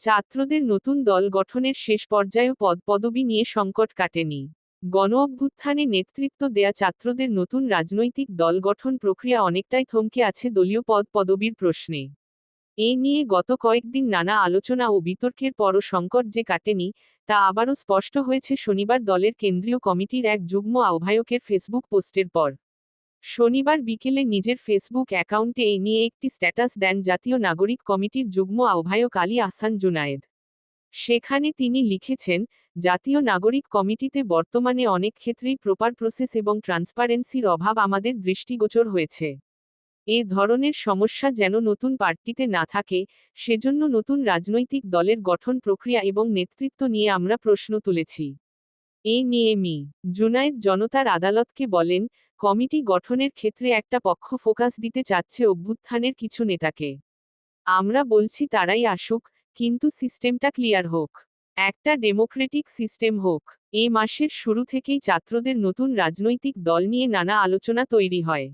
ছাত্রদের নতুন দল গঠনের শেষ পর্যায়ে পদ পদবি নিয়ে সংকট কাটেনি। গণ অভ্যুত্থানে নেতৃত্ব দেয়া ছাত্রদের নতুন রাজনৈতিক দল গঠন প্রক্রিয়া অনেকটাই থমকে আছে দলীয় পদ পদবির প্রশ্নে। এ নিয়ে গত কয়েকদিন নানা আলোচনা ও বিতর্কের পরও সংকট যে কাটেনি, তা আবারও স্পষ্ট হয়েছে শনিবার দলের কেন্দ্রীয় কমিটির এক যুগ্ম আহ্বায়কের ফেসবুক পোস্টের পর। শনিবার বিকেলে নিজের ফেসবুক অ্যাকাউন্টে এ নিয়ে একটি স্ট্যাটাস দেন জাতীয় নাগরিক কমিটির যুগ্ম আহ্বায়ক আলী আহসান জুনায়েদ। সেখানে তিনি লিখেছেন, জাতীয় নাগরিক কমিটিতে বর্তমানে অনেক ক্ষেত্রেই প্রপার প্রসেস এবং ট্রান্সপারেন্সির অভাব আমাদের দৃষ্টিগোচর হয়েছে। এ ধরনের সমস্যা যেন নতুন পার্টিতে না থাকে, সেজন্য নতুন রাজনৈতিক দলের গঠন প্রক্রিয়া এবং নেতৃত্ব নিয়ে আমরা প্রশ্ন তুলেছি। এ নিয়ে মি। জুনায়েদ জনতার আদালতকে বলেন কমিটি গঠনের ক্ষেত্রে একটা পক্ষ ফোকাস দিতে চাচ্ছে অভ্যুত্থানের কিছু নেতাকে। আমরা বলছি তারাই আসুক, কিন্তু সিস্টেমটা ক্লিয়ার হোক। একটা ডেমোক্রেটিক সিস্টেম হোক। এ মাসের শুরু থেকেই ছাত্রদের নতুন রাজনৈতিক দল নিয়ে নানা আলোচনা তৈরি হয়।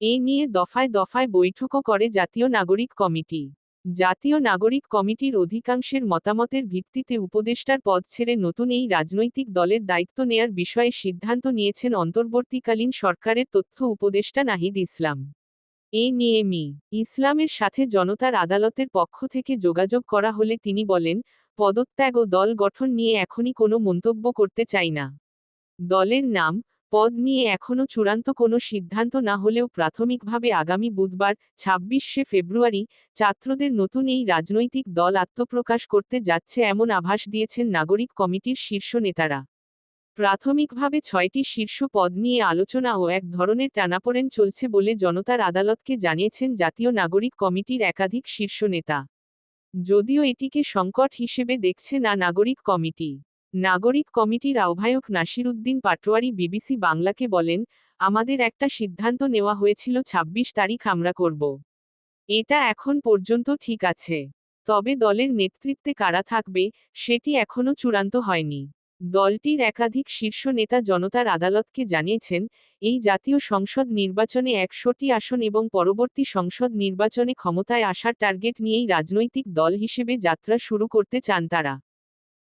এ নিয়ে দফায় দফায় বৈঠকও করে জাতীয় নাগরিক কমিটি। জাতীয় নাগরিক কমিটির অধিকাংশের মতামতের ভিত্তিতে উপদেষ্টার পদ ছেড়ে নতুন এই রাজনৈতিক দলের দায়িত্ব নেয়ার বিষয়ে সিদ্ধান্ত নিয়েছেন অন্তর্বর্তীকালীন সরকারের তথ্য উপদেষ্টা নাহিদ ইসলাম। এ নিয়ে মি, ইসলামের সাথে জনতার আদালতের পক্ষ থেকে যোগাযোগ করা হলে তিনি বলেন, পদত্যাগ ও দল গঠন নিয়ে এখনই কোনো মন্তব্য করতে চাই না। দলের নাম পদ নিয়ে এখনও চূড়ান্ত কোনো সিদ্ধান্ত না হলেও প্রাথমিকভাবে আগামী বুধবার, ছাব্বিশে ফেব্রুয়ারি, ছাত্রদের নতুন এই রাজনৈতিক দল আত্মপ্রকাশ করতে যাচ্ছে এমন আভাস দিয়েছেন নাগরিক কমিটির শীর্ষ নেতারা। প্রাথমিকভাবে ছয়টি শীর্ষ পদ নিয়ে আলোচনা ও এক ধরনের টানাপোড়েন চলছে বলে জনতার আদালতকে জানিয়েছেন জাতীয় নাগরিক কমিটির একাধিক শীর্ষ নেতা। যদিও এটিকে সংকট হিসেবে দেখছে না নাগরিক কমিটি। নাগরিক কমিটির আহ্বায়ক নাসির উদ্দিন পাটোয়ারি বিবিসি বাংলাকে বলেন, আমাদের একটা সিদ্ধান্ত নেওয়া হয়েছিল ২৬ তারিখ আমরা করব। এটা এখন পর্যন্ত ঠিক আছে। তবে দলের নেতৃত্বে কারা থাকবে, সেটি এখনও চূড়ান্ত হয়নি। দলটির একাধিক শীর্ষ নেতা জনতার আদালতকে জানিয়েছেন, এই জাতীয় সংসদ নির্বাচনে একশোটি আসন এবং পরবর্তী সংসদ নির্বাচনে ক্ষমতায় আসার টার্গেট নিয়েই রাজনৈতিক দল হিসেবে যাত্রা শুরু করতে চান তারা।